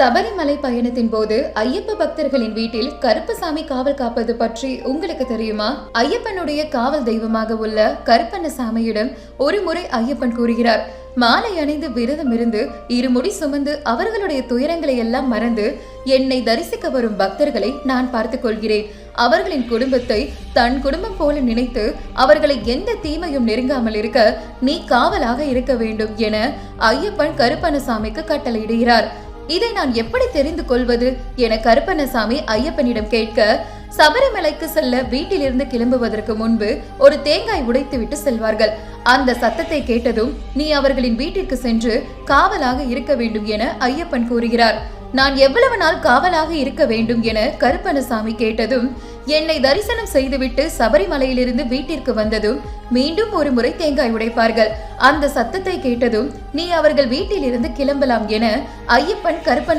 சபரிமலை பயணத்தின் போது ஐயப்ப பக்தர்களின் வீட்டில் கருப்பசாமி காவல் காப்பது பற்றி உங்களுக்கு தெரியுமா? ஐயப்பனுடைய காவல் தெய்வமாக உள்ள கருப்பண்ணசாமியிடம் ஒரு முறை ஐயப்பன் கூறுகிறார் மாலை அணிந்து விரதம் இருந்து இருமுடி சுமந்து அவர்களுடைய துயரங்களை எல்லாம் மறந்து என்னை தரிசிக்க வரும் பக்தர்களை நான் பார்த்துக் கொள்கிறேன். அவர்களின் குடும்பத்தை தன் குடும்பம் போல நினைத்து அவர்களை எந்த தீமையும் நெருங்காமல் இருக்க நீ காவலாக இருக்க வேண்டும் என ஐயப்பன் கருப்பண்ணசாமிக்கு கட்டளையிடுகிறார். இதை நான் எப்படி தெரிந்து கொள்வது? என கருப்பண்ணசாமி ஐயப்பனிடம் கேட்க சபரிமலைக்கு செல்ல வீட்டிலிருந்து கிளம்புவதற்கு முன்பு ஒரு தேங்காய் உடைத்துவிட்டு செல்வார்கள். அந்த சத்தத்தை கேட்டதும் நீ அவர்களின் வீட்டிற்கு சென்று காவலாக இருக்க வேண்டும் என ஐயப்பன் கூறுகிறார். நான் எவ்வளவு நாள் காவலாக இருக்க வேண்டும் என கருப்பணசாமி கேட்டதும் என்னை தரிசனம் செய்துவிட்டு சபரிமலையிலிருந்து வீட்டிற்கு வந்ததும் மீண்டும் ஒரு முறை தேங்காய் உடைப்பார்கள். அந்த சத்தத்தை கேட்டதும் நீ அவர்கள் வீட்டிலிருந்து கிளம்பலாம் என ஐயப்பன் கருப்பன்